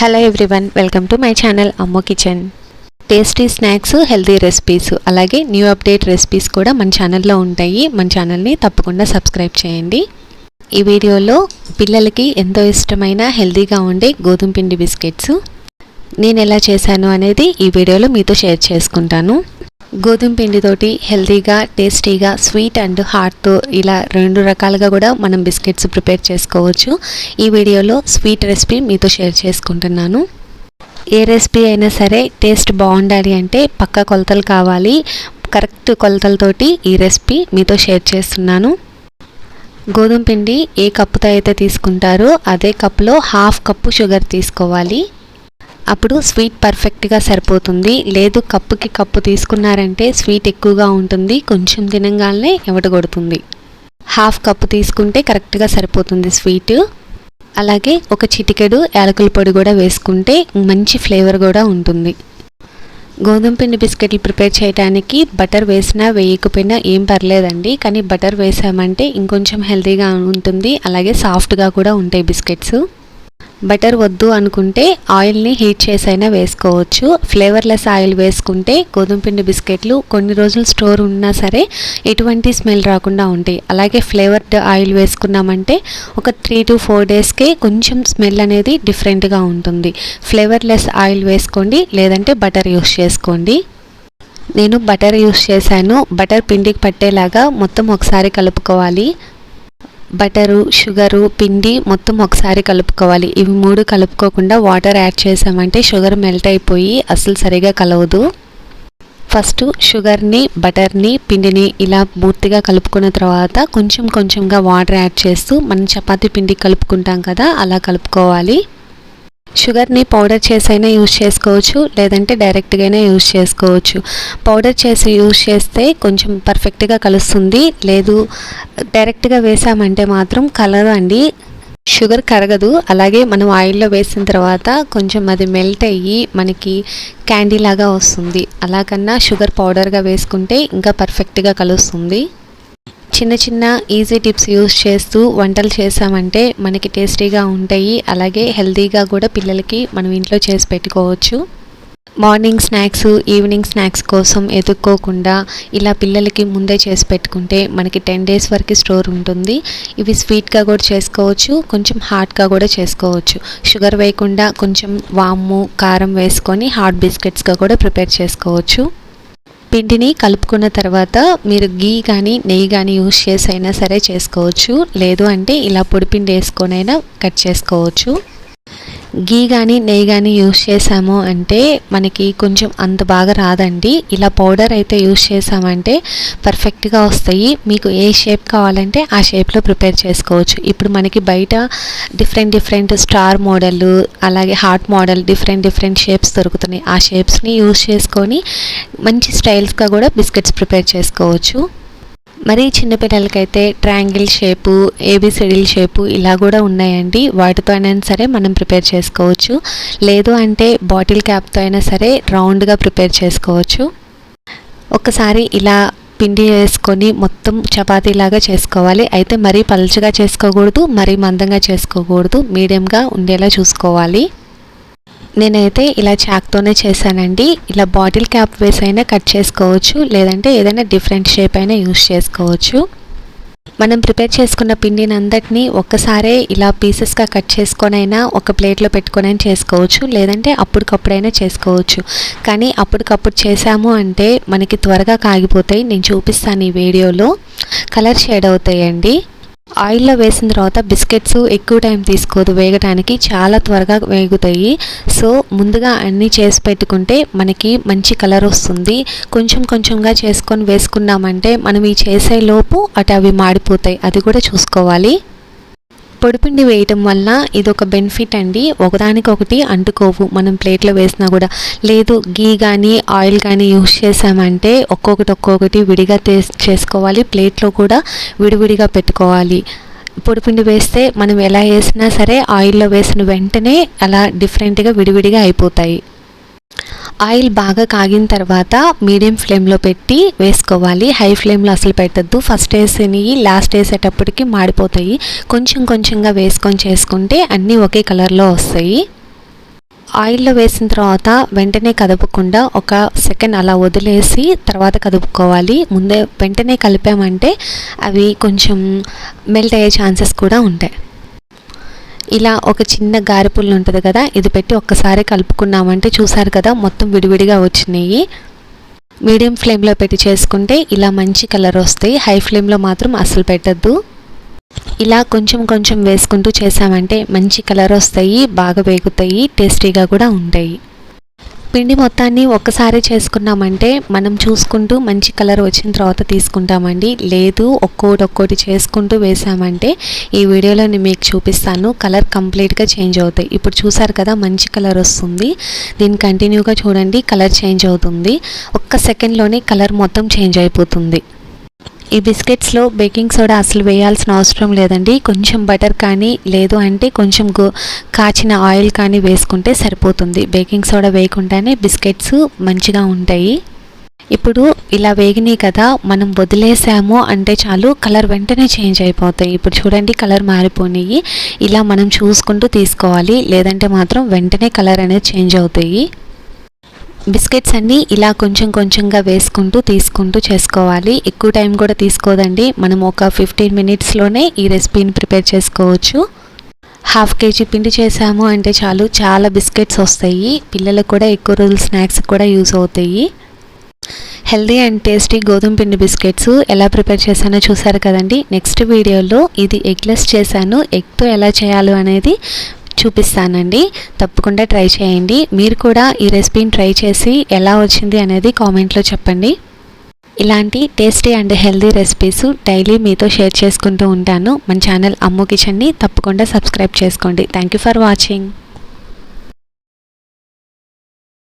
Hello everyone welcome to my channel Ammu kitchen tasty snacks healthy recipes అలాగే new update recipes కూడా మన ఛానల్లో ఉంటాయి. మన ఛానల్ని తప్పకుండా సబ్స్క్రైబ్ చేయండి. ఈ వీడియోలో పిల్లలకి ఎంతో ఇష్టమైన హెల్తీగా ఉండే గోధుమ పిండి బిస్కెట్స్. నేను ఎలా చేశాను అనేది ఈ వీడియోలో మీతో షేర్ చేసుకుంటాను. గోధుమ పిండితోటి హెల్తీగా టేస్టీగా స్వీట్ అండ్ హాట్తో ఇలా రెండు రకాలుగా కూడా మనం బిస్కెట్స్ ప్రిపేర్ చేసుకోవచ్చు. ఈ వీడియోలో స్వీట్ రెసిపీ మీతో షేర్ చేసుకుంటున్నాను. ఏ రెసిపీ అయినా సరే టేస్ట్ బాగుండాలి అంటే పక్క కొలతలు కావాలి. కరెక్ట్ కొలతలతోటి ఈ రెసిపీ మీతో షేర్ చేస్తున్నాను. గోధుమ పిండి ఏ కప్పుతో అయితే తీసుకుంటారో అదే కప్పులో హాఫ్ కప్పు షుగర్ తీసుకోవాలి. అప్పుడు స్వీట్ పర్ఫెక్ట్గా సరిపోతుంది. లేదు కప్పుకి కప్పు తీసుకున్నారంటే స్వీట్ ఎక్కువగా ఉంటుంది. కొంచెం తినంగానే ఎవడగొడుతుంది హాఫ్ కప్పు తీసుకుంటే కరెక్ట్గా సరిపోతుంది స్వీట్. అలాగే ఒక చిటికెడు యాలకుల పొడి కూడా వేసుకుంటే మంచి ఫ్లేవర్ కూడా ఉంటుంది. గోధుమ పిండి బిస్కెట్లు ప్రిపేర్ చేయడానికి బటర్ వేసినా వేయకపోయినా ఏం పర్లేదండి. కానీ బటర్ వేసామంటే ఇంకొంచెం హెల్తీగా ఉంటుంది. అలాగే సాఫ్ట్గా కూడా ఉంటాయి బిస్కెట్స్. బటర్ వద్దు అనుకుంటే ఆయిల్ని హీట్ చేసైనా వేసుకోవచ్చు. ఫ్లేవర్లెస్ ఆయిల్ వేసుకుంటే గోధుమ పిండి బిస్కెట్లు కొన్ని రోజులు స్టోర్ ఉన్నా సరే ఎటువంటి స్మెల్ రాకుండా ఉంటాయి. అలాగే ఫ్లేవర్డ్ ఆయిల్ వేసుకున్నామంటే ఒక త్రీ టు ఫోర్ డేస్కే కొంచెం స్మెల్ అనేది డిఫరెంట్గా ఉంటుంది. ఫ్లేవర్లెస్ ఆయిల్ వేసుకోండి లేదంటే బటర్ యూస్ చేసుకోండి. నేను బటర్ యూస్ చేశాను. బటర్ పిండికి పట్టేలాగా మొత్తం ఒకసారి కలుపుకోవాలి. బటరు షుగరు పిండి మొత్తం ఒకసారి కలుపుకోవాలి. ఇవి మూడు కలుపుకోకుండా వాటర్ యాడ్ చేసామంటే షుగర్ మెల్ట్ అయిపోయి అసలు సరిగా కలవదు. ఫస్ట్ షుగర్ని బటర్ని పిండిని ఇలా పూర్తిగా కలుపుకున్న తర్వాత కొంచెం కొంచెంగా వాటర్ యాడ్ చేస్తూ మనం చపాతీ పిండి కలుపుకుంటాం కదా అలా కలుపుకోవాలి. షుగర్ని పౌడర్ చేసైనా యూజ్ చేసుకోవచ్చు లేదంటే డైరెక్ట్గానే యూజ్ చేసుకోవచ్చు. పౌడర్ చేసి యూజ్ చేస్తే కొంచెం పర్ఫెక్ట్గా కలుస్తుంది. లేదు డైరెక్ట్గా వేసామంటే మాత్రం కలర్ అండి. షుగర్ కరగదు. అలాగే మనం ఆయిల్లో వేసిన తర్వాత కొంచెం అది మెల్ట్ అయ్యి మనకి క్యాండీ లాగా వస్తుంది. అలాగన్నా షుగర్ పౌడర్గా వేసుకుంటే ఇంకా పర్ఫెక్ట్గా కలుస్తుంది. చిన్న చిన్న ఈజీ టిప్స్ యూస్ చేస్తూ వంటలు చేసామంటే మనకి టేస్టీగా ఉంటాయి. అలాగే హెల్తీగా కూడా పిల్లలకి మనం ఇంట్లో చేసి పెట్టుకోవచ్చు. మార్నింగ్ స్నాక్స్ ఈవినింగ్ స్నాక్స్ కోసం ఎదుక్కోకుండా ఇలా పిల్లలకి ముందే చేసి పెట్టుకుంటే మనకి టెన్ డేస్ వరకు స్టోర్ ఉంటుంది. ఇవి స్వీట్గా కూడా చేసుకోవచ్చు కొంచెం హాట్గా కూడా చేసుకోవచ్చు. షుగర్ వేయకుండా కొంచెం వాము కారం వేసుకొని హాట్ బిస్కెట్స్గా కూడా ప్రిపేర్ చేసుకోవచ్చు. పిండిని కలుపుకున్న తర్వాత మీరు గీ కానీ నెయ్యి కానీ యూస్ చేసి అయినా సరే చేసుకోవచ్చు. లేదు అంటే ఇలా పొడిపిండి వేసుకొనైనా కట్ చేసుకోవచ్చు. గీ కానీ నెయ్యి కానీ యూస్ చేసాము అంటే మనకి కొంచెం అంత బాగా రాదండి. ఇలా పౌడర్ అయితే యూస్ చేసామంటే పర్ఫెక్ట్గా వస్తాయి. మీకు ఏ షేప్ కావాలంటే ఆ షేప్లో ప్రిపేర్ చేసుకోవచ్చు. ఇప్పుడు మనకి బయట డిఫరెంట్ డిఫరెంట్ స్టార్ మోడల్ అలాగే heart model different different shapes దొరుకుతున్నాయి. ఆ షేప్స్ని యూస్ చేసుకొని మంచి స్టైల్స్గా కూడా బిస్కెట్స్ ప్రిపేర్ చేసుకోవచ్చు. మరి చిన్నపిల్లలకైతే ట్రయాంగిల్ షేపు ఏబిసిడిల్ షేపు ఇలా కూడా ఉన్నాయండి. వాటితో అయినా సరే మనం ప్రిపేర్ చేసుకోవచ్చు. లేదు అంటే బాటిల్ క్యాప్తో అయినా సరే రౌండ్గా ప్రిపేర్ చేసుకోవచ్చు. ఒకసారి ఇలా పిండి వేసుకొని మొత్తం చపాతీలాగా చేసుకోవాలి. అయితే మరీ పలుచగా చేసుకోకూడదు మరీ మందంగా చేసుకోకూడదు. మీడియంగా ఉండేలా చూసుకోవాలి. నేనైతే ఇలా చాక్తోనే చేశానండి. ఇలా బాటిల్ క్యాప్ వేసైనా కట్ చేసుకోవచ్చు. లేదంటే ఏదైనా డిఫరెంట్ షేప్ అయినా యూస్ చేసుకోవచ్చు. మనం ప్రిపేర్ చేసుకున్న పిండిని అందటినీ ఒక్కసారే ఇలా పీసెస్గా కట్ చేసుకొనైనా ఒక ప్లేట్లో పెట్టుకొని చేసుకోవచ్చు. లేదంటే అప్పటికప్పుడైనా చేసుకోవచ్చు. కానీ అప్పటికప్పుడు చేసాము అంటే మనకి త్వరగా కాగిపోతాయి. నేను చూపిస్తాను ఈ వీడియోలో. కలర్ షేడ్ అవుతాయండి. ఆయిల్లో వేసిన తర్వాత బిస్కెట్స్ ఎక్కువ టైం తీసుకోదు వేగటానికి చాలా త్వరగా వేగుతాయి. సో ముందుగా అన్నీ చేసి పెట్టుకుంటే మనకి మంచి కలర్ వస్తుంది. కొంచెం కొంచెంగా చేసుకొని వేసుకున్నామంటే మనం ఈ చేసే లోపు అటు అవి మాడిపోతాయి. అది కూడా చూసుకోవాలి. పొడిపిండి వేయటం వల్ల ఇది ఒక బెనిఫిట్ అండి. ఒకదానికొకటి అంటుకోవు. మనం ప్లేట్లో వేసినా కూడా. లేదు గీ కానీ ఆయిల్ కానీ యూస్ చేసామంటే ఒక్కొక్కటి ఒక్కొక్కటి విడిగా చేసుకోవాలి. ప్లేట్లో కూడా విడివిడిగా పెట్టుకోవాలి. పొడిపిండి వేస్తే మనం ఎలా వేసినా సరే ఆయిల్లో వేసిన వెంటనే అలా డిఫరెంట్గా విడివిడిగా అయిపోతాయి. ఆయిల్ బాగా కాగిన తర్వాత మీడియం ఫ్లేమ్లో పెట్టి వేసుకోవాలి. హై ఫ్లేమ్లో అసలు పెట్టద్దు. ఫస్ట్ వేసినవి లాస్ట్ వేసేటప్పటికి మాడిపోతాయి. కొంచెం కొంచెంగా వేసుకొని చేసుకుంటే అన్నీ ఒకే కలర్లో వస్తాయి. ఆయిల్లో వేసిన తర్వాత వెంటనే కదపకుండా ఒక సెకండ్ అలా వదిలేసి తర్వాత కదుపుకోవాలి. ముందే వెంటనే కలిపామంటే అవి కొంచెం మెల్ట్ అయ్యే ఛాన్సెస్ కూడా ఉంటాయి. ఇలా ఒక చిన్న గారెపుల్లు ఉంటుంది కదా ఇది పెట్టి ఒక్కసారి కలుపుకున్నామంటే చూసారు కదా మొత్తం విడివిడిగా వచ్చినాయి. మీడియం ఫ్లేమ్లో పెట్టి చేసుకుంటే ఇలా మంచి కలర్ వస్తాయి. హై ఫ్లేమ్లో మాత్రం అసలు పెట్టద్దు. ఇలా కొంచెం కొంచెం వేసుకుంటూ చేసామంటే మంచి కలర్ వస్తాయి బాగా వేగుతాయి టేస్టీగా కూడా ఉంటాయి. పిండి మొత్తాన్ని ఒక్కసారి చేసుకున్నామంటే మనం చూసుకుంటూ మంచి కలర్ వచ్చిన తర్వాత తీసుకుంటామండి. లేదు ఒక్కోటి ఒక్కోటి చేసుకుంటూ వేసామంటే ఈ వీడియోలో నేను మీకు చూపిస్తాను. కలర్ కంప్లీట్గా చేంజ్ అవుతాయి. ఇప్పుడు చూసారు కదా మంచి కలర్ వస్తుంది. దీన్ని కంటిన్యూగా చూడండి కలర్ చేంజ్ అవుతుంది. ఒక్క సెకండ్లోనే కలర్ మొత్తం చేంజ్ అయిపోతుంది. ఈ బిస్కెట్స్లో బేకింగ్ సోడా అసలు వేయాల్సిన అవసరం లేదండి. కొంచెం బటర్ కానీ లేదు అంటే కొంచెం గో కాచిన ఆయిల్ కానీ వేసుకుంటే సరిపోతుంది. బేకింగ్ సోడా వేయకుండానే బిస్కెట్స్ మంచిగా ఉంటాయి. ఇప్పుడు ఇలా వేగినాయి కదా మనం వదిలేసాము అంటే చాలు కలర్ వెంటనే చేంజ్ అయిపోతాయి. ఇప్పుడు చూడండి కలర్ మారిపోయినాయి ఇలా మనం చూసుకుంటూ తీసుకోవాలి. లేదంటే మాత్రం వెంటనే కలర్ అనేది చేంజ్ అవుతాయి. బిస్కెట్స్ అన్నీ ఇలా కొంచెం కొంచెంగా వేసుకుంటూ తీసుకుంటూ చేసుకోవాలి. ఎక్కువ టైం కూడా తీసుకోదండి. మనం ఒక ఫిఫ్టీన్ మినిట్స్లోనే ఈ రెసిపీని ప్రిపేర్ చేసుకోవచ్చు. హాఫ్ కేజీ పిండి చేసాము అంటే చాలు. చాలా బిస్కెట్స్ వస్తాయి. పిల్లలకు కూడా ఎక్కువ రోజులు స్నాక్స్ కూడా యూజ్ అవుతాయి. హెల్దీ అండ్ టేస్టీ గోధుమ పిండి బిస్కెట్స్ ఎలా ప్రిపేర్ చేశానో చూసారు కదండి. నెక్స్ట్ వీడియోలో ఇది ఎగ్లెస్ చేశాను. ఎగ్తో ఎలా చేయాలో అనేది చూపిస్తానండి. తప్పకుండా ట్రై చేయండి. మీరు కూడా ఈ రెసిపీని ట్రై చేసి ఎలా వచ్చింది అనేది కామెంట్లో చెప్పండి. ఇలాంటి tasty and healthy recipes daily మీతో షేర్ చేసుకుంటూ ఉంటాను. మన ఛానల్ అమ్ము కిచెన్ని తప్పకుండా సబ్స్క్రైబ్ చేసుకోండి. Thank you for watching.